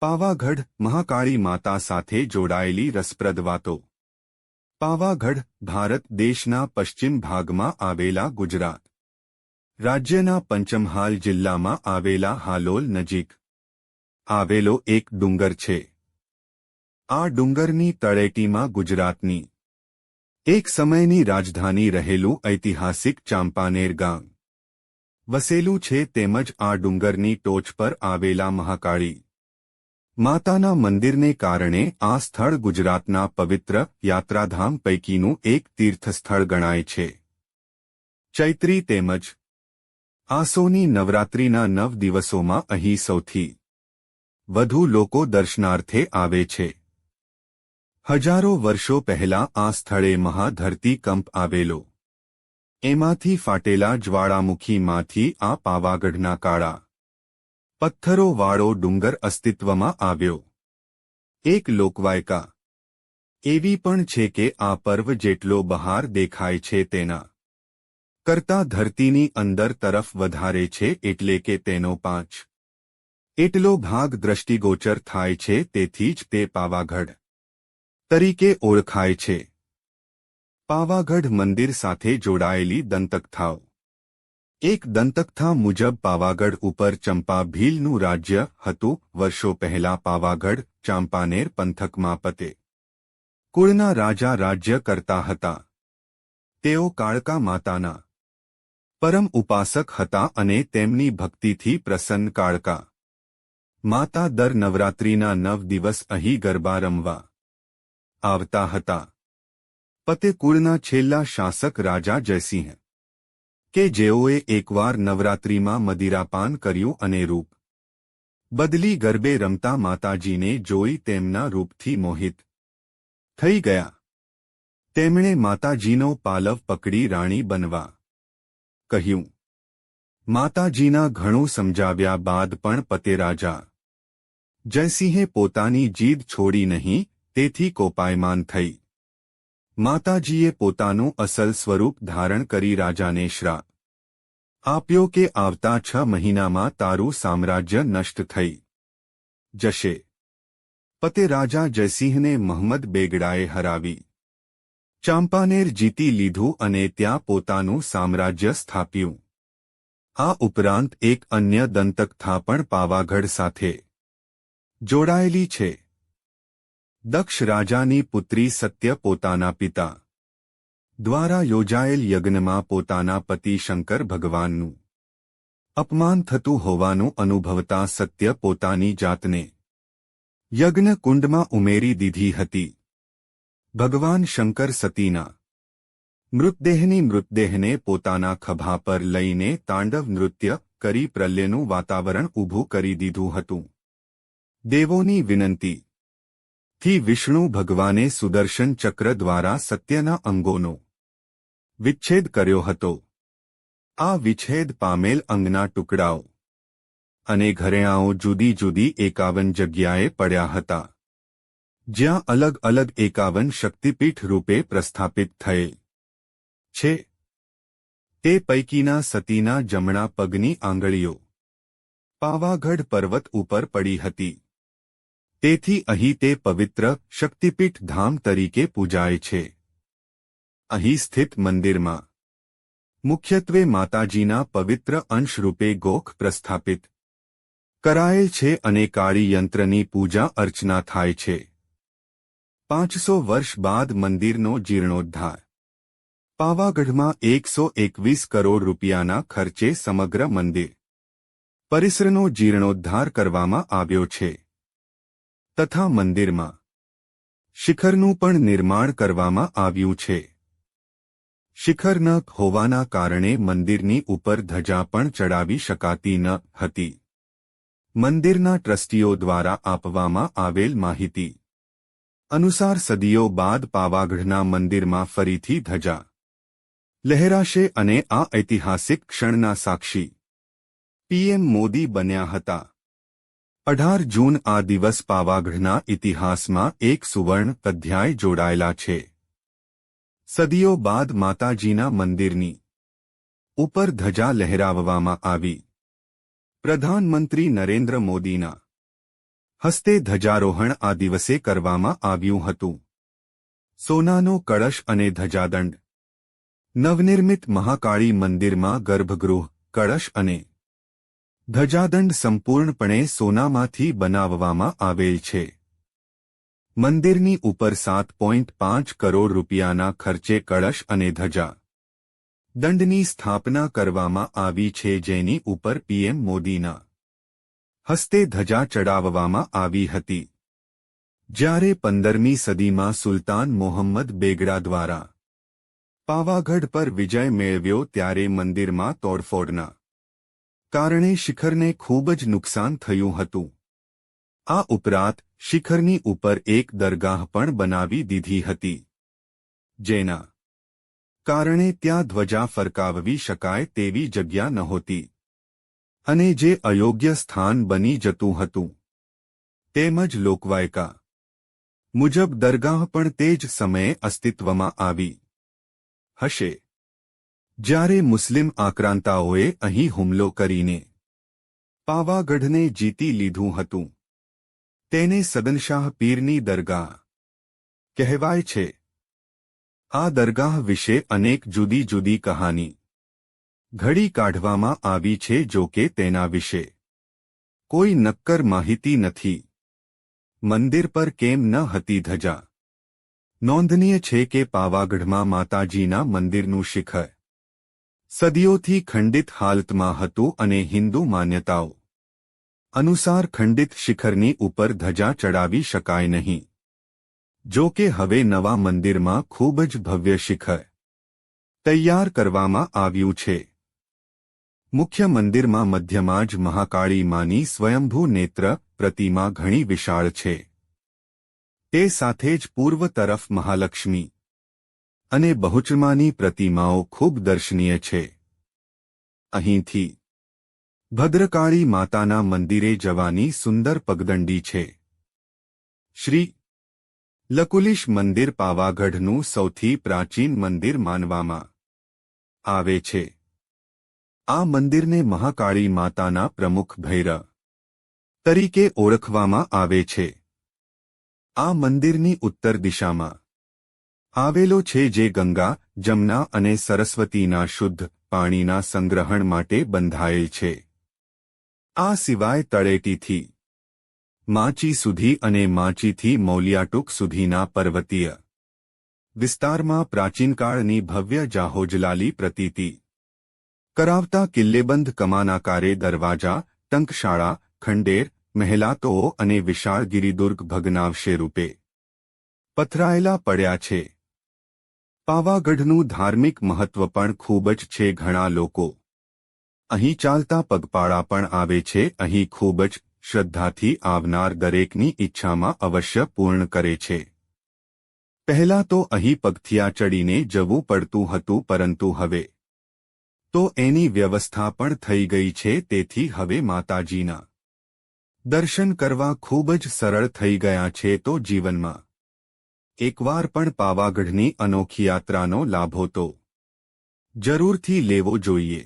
પાવાગઢ મહાકાળી માતા સાથે જોડાયેલી રસપ્રદ વાતો. પાવાગઢ ભારત દેશના પશ્ચિમ ભાગમાં આવેલા ગુજરાત. રાજ્યના પંચમહાલ જિલ્લામાં આવેલા હાલોલ નજીક. આવેલો એક ડુંગર છે. આ ડુંગરની તળેટીમાં ગુજરાતની એક સમયની રાજધાની રહેલું ઐતિહાસિક ચાંપાનેર ગામ. વસેલું છે તેમજ આ ડુંગરની ટોચ પર આવેલા મહાકાળી માતાના મંદિરને કારણે આ સ્થળ ગુજરાતના પવિત્ર યાત્રાધામ પૈકીનું એક તીર્થસ્થળ ગણાય છે. ચૈત્રી તેમજ આસોની નવરાત્રિના નવ દિવસોમાં અહીં સૌથી વધુ લોકો દર્શનાર્થે આવે છે. હજારો વર્ષો પહેલા આ સ્થળે મહાધરતીકંપ આવેલો. એમાંથી ફાટેલા જ્વાળામુખીમાંથી આ પાવાગઢના કાળા પથ્થરોવાળો ડુંગર અસ્તિત્વમાં આવ્યો. એક લોકવાયકા. એવી પણ છે કે આ પર્વ જેટલો બહાર દેખાય છે તેના કરતા ધરતીની અંદર તરફ વધારે છે એટલે કે તેનો પાંચ. એટલો ભાગ દ્રષ્ટિગોચર થાય છે તેથી જ તે પાવાગઢ તરીકે ઓળખાય છે. પાવાગઢ મંદિર સાથે જોડાયેલી દંતકથાઓ. એક દંતકથા મુજબ પાવાગઢ ઉપર ચંપા ભીલનું રાજ્ય હતું. વર્ષો પહેલા પાવાગઢ ચાંપાનેર પંથકમાં પતે. કુળના રાજા રાજ્ય કરતા હતા. તેઓ કાળકા માતાના પરમ ઉપાસક હતા અને તેમની ભક્તિથી પ્રસન્ન કાળકા. માતા દર નવરાત્રિના નવ દિવસ અહીં ગરબા રમવા આવતા હતા. પતે કુળના છેલ્લા શાસક રાજા જયસિંહ કે જેઓએ એકવાર નવરાત્રિમાં મદિરાપાન કર્યું અને રૂપ બદલી ગરબે રમતા માતાજીને જોઈ તેમના રૂપથી મોહિત થઈ ગયા. તેમણે માતાજીનો પાલવ પકડી રાણી બનવા કહ્યું. માતાજીના ઘણું સમજાવ્યા બાદ પણ પતે રાજા. જયસિંહે પોતાની જીદ છોડી નહીં, તેથી કોપાયમાન થઈ. માતાજીએ પોતાનું અસલ સ્વરૂપ ધારણ કરી રાજાને શ્રાપ આપ્યો કે આવતા છ મહિનામાં તારું સામ્રાજ્ય નષ્ટ થઈ. જશે. પતે રાજા જયસિંહને મહંમદ બેગડાએ હરાવી. ચાંપાનેર જીતી લીધું અને ત્યાં પોતાનું સામ્રાજ્ય સ્થાપ્યું. આ ઉપરાંત એક અન્ય દંતકથા પણ પાવાગઢ સાથે. જોડાયેલી છે. દક્ષ રાજાની પુત્રી સત્ય પોતાના પિતા દ્વારા યોજાયેલ યજ્ઞમાં પોતાના પતિ શંકર ભગવાનનું અપમાન થતું હોવાનું અનુભવતા સત્ય પોતાની જાતને યજ્ઞ કુંડમાં ઉમેરી દીધી હતી. ભગવાન શંકર સતીના મૃતદેહની મૃતદેહને પોતાના ખભા પર લઈને તાંડવ નૃત્ય કરી પ્રલ્યનું વાતાવરણ ઊભું કરી દીધું હતું. દેવોની વિનંતી થી વિષ્ણુ ભગવાને સુદર્શન ચક્ર દ્વારા સત્યના અંગોનો વિચ્છેદ કર્યો હતો. આ વિચ્છેદ પામેલ અંગના ટુકડાઓ અને ઘરેણાઓ જુદી જુદી એકાવન જગ્યાએ પડ્યા હતા. જ્યાં અલગ અલગ એકાવન શક્તિપીઠ રૂપે પ્રસ્થાપિત થયેલ છે. તે પૈકીના સતીના જમણા પગની આંગળીઓ પાવાગઢ પર્વત ઉપર પડી હતી. તેથી અહીં તે પવિત્ર શક્તિપીઠ ધામ તરીકે પૂજાય છે. અહીં સ્થિત મંદિરમાં મુખ્યત્વે માતાજીના પવિત્ર અંશરૂપે ગોખ પ્રસ્થાપિત કરાયેલ છે અને કાળી પૂજા અર્ચના થાય છે. પાંચસો વર્ષ બાદ મંદિરનો જીર્ણોદ્ધાર. પાવાગઢમાં એકસો એકવીસ કરોડ રૂપિયાના ખર્ચે સમગ્ર મંદિર પરિસરનો જીર્ણોદ્ધાર કરવામાં આવ્યો છે. તથા મંદિરમાં. શિખરનું પણ નિર્માણ કરવામાં આવ્યું છે. શિખર ન હોવાના કારણે મંદિરની ઉપર ધજા પણ ચડાવી શકાતી ન હતી. મંદિરના ટ્રસ્ટીઓ દ્વારા આપવામાં આવેલ માહિતી અનુસાર સદીઓ બાદ પાવાગઢના મંદિરમાં ફરીથી ધજા લહેરાશે અને આ ઐતિહાસિક ક્ષણના સાક્ષી પીએમ મોદી બન્યા હતા. અઢાર જૂન આ દિવસ પાવાગઢના ઇતિહાસમાં એક સુવર્ણ અધ્યાય જોડાયેલા છે. સદીઓ બાદ માતાજીના મંદિરની ઉપર ધજા લહેરાવવામાં આવી. પ્રધાનમંત્રી નરેન્દ્ર મોદીના હસ્તે ધજારોહણ આ દિવસે કરવામાં આવ્યું હતું. સોનાનો કળશ અને ધજાદંડ. નવનિર્મિત મહાકાળી મંદિરમાં ગર્ભગૃહ, કળશ અને ધજાદંડ સંપૂર્ણપણે સોનામાંથી બનાવવામાં આવેલ છે. મંદિરની ઉપર સાત પોઈન્ટ પાંચ કરોડ રૂપિયાના ખર્ચે કળશ અને ધજા. દંડની સ્થાપના કરવામાં આવી છે જેની ઉપર પીએમ મોદીના હસ્તે ધજા ચડાવવામાં આવી હતી. જ્યારે પંદરમી સદીમાં સુલતાન મોહમ્મદ બેગડા દ્વારા પાવાગઢ પર વિજય મેળવ્યો ત્યારે મંદિરમાં તોડફોડના કારણે શિખરને ખૂબ જ નુકસાન થયું હતું. આ ઉપરાંત, શિખરની ઉપર એક દરગાહ પણ બનાવી દીધી હતી. જેના કારણે ત્યાં ધ્વજા ફરકાવવી શકાય તેવી જગ્યા નહોતી. અને જે અયોગ્ય સ્થાન બની જતું હતું. તેમજ લોકવાયકા મુજબ દરગાહ પણ તે જ સમયે અસ્તિત્વમાં આવી હશે. જ્યારે મુસ્લિમ આક્રાંતાઓએ અહીં હુમલો કરીને પાવાગઢને જીતી લીધું હતું, તેને સદનશાહ પીરની દરગાહ કહેવાય છે. આ દરગાહ વિશે અનેક જુદી જુદી કહાની ઘડી કાઢવામાં આવી છે જો કે તેના વિશે કોઈ નક્કર માહિતી નથી. મંદિર પર કેમ ન હતી ધજા? નોંધનીય છે કે પાવાગઢમાં માતાજીના મંદિરનું શિખર સદીઓથી ખંડિત હાલતમાં હતું અને હિન્દુ માન્યતાઓ અનુસાર ખંડિત શિખરની ઉપર ધજા ચડાવી શકાય નહીં. જો કે હવે નવા મંદિરમાં ખૂબ જ ભવ્ય શિખર તૈયાર કરવામાં આવ્યું છે. મુખ્ય મંદિરમાં મધ્યમાં જ મહાકાળી માની સ્વયંભૂ નેત્ર પ્રતિમા ઘણી વિશાળ છે. તે સાથે જ પૂર્વ તરફ મહાલક્ષ્મી અને બહુચમાની પ્રતિમાઓ ખૂબ દર્શનીય છે. અહીંથી ભદ્રકાળી માતાના મંદિરે જવાની સુંદર પગદંડી છે. શ્રી લકુલિશ મંદિર પાવાગઢનું સૌથી પ્રાચીન મંદિર માનવામાં આવે છે. આ મંદિરને મહાકાળી માતાના પ્રમુખ ભૈરવ તરીકે ઓળખવામાં આવે છે. આ મંદિરની ઉત્તર દિશામાં આવેલો છે જે ગંગા, જમના અને સરસ્વતીના શુદ્ધ પાણીના સંગ્રહણ માટે બંધાયેલ છે. આ સિવાય તળેટીથી માચી સુધી અને માચીથી મૌલિયાટુક સુધીના પર્વતીય વિસ્તારમાં પ્રાચીનકાળની ભવ્ય જાહોજલાલી પ્રતીતિ કરાવતા કિલ્લેબંધ કમાનાકારે દરવાજા, ટંકશાળા, ખંડેર મહેલાતો અને વિશાળ ગિરિદુર્ગ ભગ્નાવશે રૂપે પથરાયેલા પડ્યા છે. પાવાગઢનું ધાર્મિક મહત્વ પણ ખૂબ જ છે ઘણા લોકો. અહીં ચાલતા પગપાળા પણ આવે છે, અહીં ખૂબ જ શ્રદ્ધાથી આવનાર દરેકની ઈચ્છામાં અવશ્ય પૂર્ણ કરે છે. પહેલા તો અહીં પગથિયા ચડીને જવું પડતું હતું પરંતુ હવે તો એની વ્યવસ્થા પણ થઈ ગઈ છે, તેથી હવે માતાજીના દર્શન કરવા ખૂબ જ સરળ થઈ ગયા છે તો જીવનમાં એકવાર પણ પાવાગઢની અનોખી યાત્રાનો લાભો તો જરૂરથી લેવો જોઈએ.